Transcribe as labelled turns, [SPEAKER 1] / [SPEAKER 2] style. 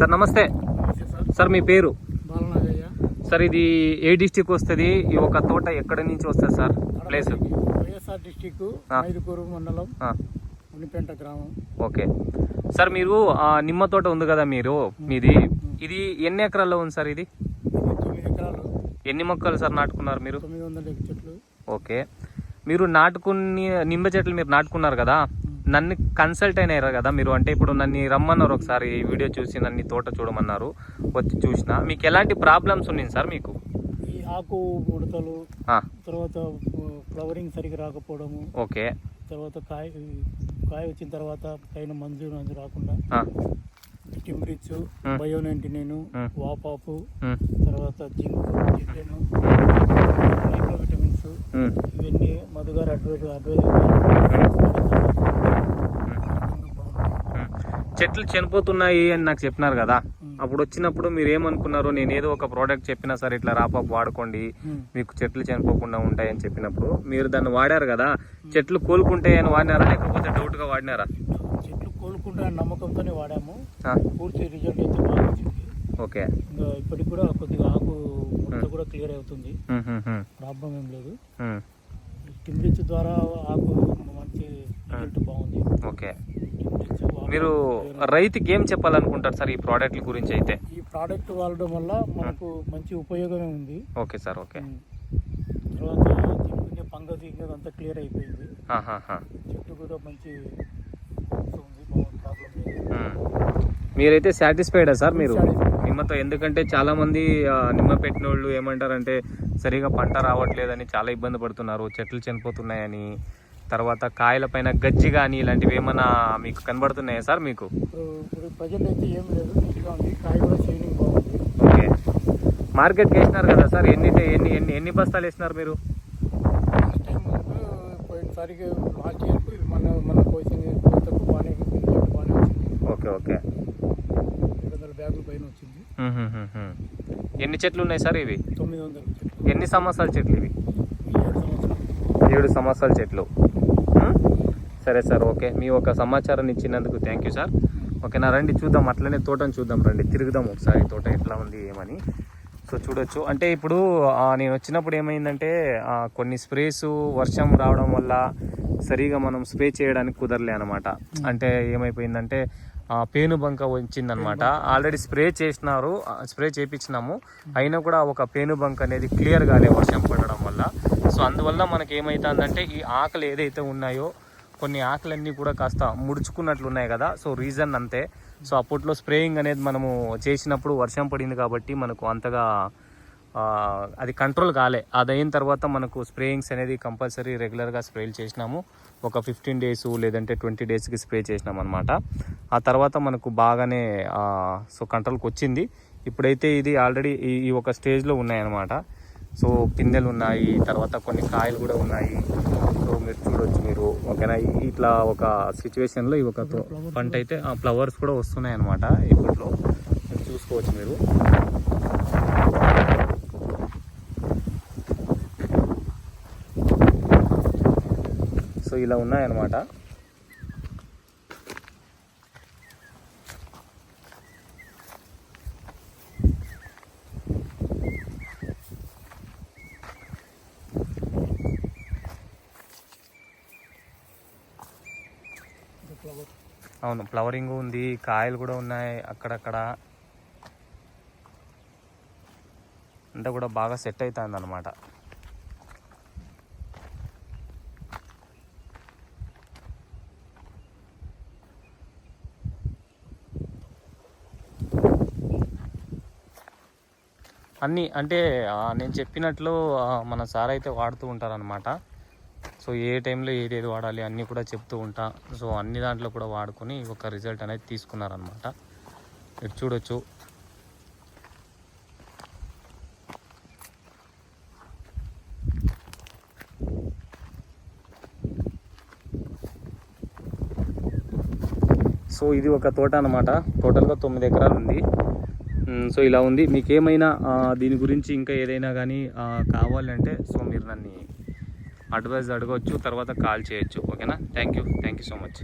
[SPEAKER 1] Sir నమస్తే.
[SPEAKER 2] Sir.
[SPEAKER 1] Sir మీ పేరు? Sir ఇది ఏ డిస్టిక్ వస్తుంది? ఈ ఒక తోట ఎక్కడి నుంచి వస్తుంది sir place?
[SPEAKER 2] YSR district. Mydukur మండలం గ్రామం.
[SPEAKER 1] ఓకే. సార్ మీరు నిమ్మ తోట ఉంది కదా మీరు మీది? ఇది ఎన్ని ఎకరాల్లో ఉంది సార్ ఇది? ఎన్ని మొక్కలు సార్ నాటుకున్నారు మీరు?
[SPEAKER 2] తొమ్మిది వందల ఎకర చెట్లు.
[SPEAKER 1] ఓకే. మీరు నాటుకుని నిమ్మ చెట్లు మీరు నాటుకున్నారు కదా? నన్ను కన్సల్ట్ అయినారు కదా మీరు. అంటే ఇప్పుడు నన్ను రమ్మన్నారు ఒకసారి ఈ వీడియో చూసి నన్ను తోట చూడమన్నారు వచ్చి చూసిన. మీకు ఎలాంటి ప్రాబ్లమ్స్ ఉన్నాయి సార్ మీకు?
[SPEAKER 2] ఈ ఆకు ముడతలు తర్వాత ఫ్లవరింగ్ సరిగా రాకపోవడము.
[SPEAKER 1] ఓకే.
[SPEAKER 2] తర్వాత కాయ కాయ వచ్చిన తర్వాత పైన మంజు మంజు రాకుండా. టింబ్రిచ్. Bio ninety nine. వాపాపు తర్వాత జింక్ మైక్రో విటమిన్స్ ఇవన్నీ మధుగారు అడ్వైజ్ అడ్వైజ్.
[SPEAKER 1] చెట్లు చనిపోతున్నాయి అని నాకు చెప్పినారు కదా. అప్పుడు వచ్చినప్పుడు మీరు ఏమనుకున్నారు నేను ఏదో ఒక ప్రోడక్ట్ చెప్పినా సరే ఇట్లా రాపాపు వాడుకోండి మీకు చెట్లు చనిపోకుండా ఉంటాయని చెప్పినప్పుడు మీరు దాన్ని వాడారు కదా. చెట్లు కోలుకుంటాయని వాడినారా? లేకపోతే డౌట్గా వాడినారా?
[SPEAKER 2] చెట్లు కోలుకుంటా నమ్మకంతోనే వాడాము. పూర్తి రిజల్ట్ అయితే బాగా వచ్చింది.
[SPEAKER 1] ఓకే.
[SPEAKER 2] ఇప్పటికి కూడా కొద్దిగా ఆకు కూడా క్లియర్ అవుతుంది. ప్రాబ్లం ఏం లేదు. టింబ్రిచ్ ద్వారా ఆకు మంచి రిజల్ట్ బాగుంది.
[SPEAKER 1] ఓకే. మీరు రైతుకి ఏం చెప్పాలనుకుంటారు సార్ ఈ ప్రోడక్ట్ల గురించి అయితే
[SPEAKER 2] ఈ ప్రోడక్ట్ వాడడం వల్ల మనకు మంచి ఉపయోగమే ఉంది
[SPEAKER 1] ఓకే సార్ ఓకే.
[SPEAKER 2] తర్వాత పంగది గింగది అంతా క్లియర్ అయిపోయింది. చెట్టు కూడా మంచి.
[SPEAKER 1] మీరైతే సాటిస్ఫైడా సార్ మీరు. నిమ్మతో ఎందుకంటే చాలా మంది నిమ్మ పెట్టిన వాళ్ళు ఏమంటారంటే సరిగా పంట రావట్లేదని చాలా ఇబ్బంది పడుతున్నారు చెట్లు చనిపోతున్నాయని తర్వాత కాయల పైన గజ్జి కానీ ఇలాంటివి ఏమైనా మీకు కనబడుతున్నాయా సార్ మీకు?
[SPEAKER 2] ఇప్పుడు ఇప్పుడు ప్రజెంట్ అయితే ఏం లేదు. నీట్గా ఉంది. కాయ కూడా షైనింగ్ బాగుంది
[SPEAKER 1] ఓకే. మార్కెట్కి వేసినారు కదా సార్ ఎన్ని ఎన్ని ఎన్ని ఎన్ని బస్తాలు వేసినారు మీరు?
[SPEAKER 2] లాస్ట్ టైం పోయినసారికి లాస్ట్ ఇయర్కు మన మన కోచింగ్ కోతకు బాగానే రిజల్ట్ బాగానే వచ్చింది.
[SPEAKER 1] Okay okay.
[SPEAKER 2] ఏడు వందల బ్యాగుల పైన వచ్చింది.
[SPEAKER 1] ఎన్ని చెట్లు ఉన్నాయి సార్ ఇవి?
[SPEAKER 2] తొమ్మిది వందల
[SPEAKER 1] ఎన్ని సంవత్సరాల చెట్లు ఇవి?
[SPEAKER 2] ఏడు సంవత్సరాలు
[SPEAKER 1] చెట్లు? సరే సార్ ఓకే. మీ ఒక సమాచారాన్ని ఇచ్చినందుకు థ్యాంక్ యూ సార్. ఓకేనా రండి చూద్దాం అట్లనే తోటను చూద్దాం రండి. తిరుగుదాం ఒకసారి తోట ఎట్లా ఉంది ఏమని. సో చూడొచ్చు. అంటే ఇప్పుడు నేను వచ్చినప్పుడు ఏమైందంటే కొన్ని స్ప్రేస్ వర్షం రావడం వల్ల సరిగా మనం స్ప్రే చేయడానికి కుదరలే అనమాట అంటే ఏమైపోయిందంటే పేను బంక వచ్చిందనమాట ఆల్రెడీ స్ప్రే చేసినారు స్ప్రే చేపించినాము అయినా కూడా ఒక పేను బంక్ అనేది క్లియర్ కాలే వర్షం పడడం వల్ల. సో అందువల్ల మనకి ఏమైతుందంటే ఈ ఆకలి ఏదైతే ఉన్నాయో కొన్ని ఆకులన్నీ కూడా కాస్త ముడుచుకున్నట్లు ఉన్నాయి కదా. సో రీజన్ అంతే. సో అప్పట్లో స్ప్రేయింగ్ అనేది మనము చేసినప్పుడు వర్షం పడింది కాబట్టి మనకు అంతగా అది కంట్రోల్ కాలే. అది అయిన తర్వాత మనకు స్ప్రేయింగ్స్ అనేది కంపల్సరీ రెగ్యులర్గా స్ప్రేలు చేసినాము. ఒక ఫిఫ్టీన్ డేస్ లేదంటే ట్వంటీ డేస్కి స్ప్రే చేసినాం అనమాట ఆ తర్వాత మనకు బాగానే సో కంట్రోల్కి వచ్చింది. ఇప్పుడైతే ఇది ఆల్రెడీ ఈ ఈ ఒక స్టేజ్లో ఉన్నాయన్నమాట సో పిందెలు ఉన్నాయి తర్వాత కొన్ని కాయలు కూడా ఉన్నాయి. సో మీరు చూడొచ్చు. ఓకేనా? ఇట్లా ఒక సిచ్యువేషన్లో ఈ ఒక పంట అయితే ఆ ఫ్లవర్స్ కూడా వస్తున్నాయి అనమాట ఇప్పట్లో. చూసుకోవచ్చు మీరు. సో ఇలా ఉన్నాయన్నమాట
[SPEAKER 2] ఇది ఫ్లవర్
[SPEAKER 1] అవును ఫ్లవరింగ్ ఉంది కాయలు కూడా ఉన్నాయి అక్కడక్కడ. అంతా కూడా బాగా సెట్ అవుతుంది అనమాట అన్నీ అంటే నేను చెప్పినట్లు మన సార్ అయితే వాడుతూ ఉంటారనమాట సో ఏ టైంలో ఏదేది వాడాలి అన్నీ కూడా చెప్తూ ఉంటా. సో అన్ని దాంట్లో కూడా వాడుకొని ఒక రిజల్ట్ అనేది తీసుకున్నారనమాట మీరు చూడొచ్చు. సో ఇది ఒక తోట అనమాట టోటల్గా తొమ్మిది ఎకరాలు ఉంది. సో ఇలా ఉంది. మీకు ఏమైనా దీని గురించి ఇంకా ఏదైనా కానీ కావాలంటే సో మీరు నన్ను అడ్వైజ్ అడగవచ్చు తర్వాత కాల్ చేయొచ్చు. ఓకేనా? Thank you thank you so much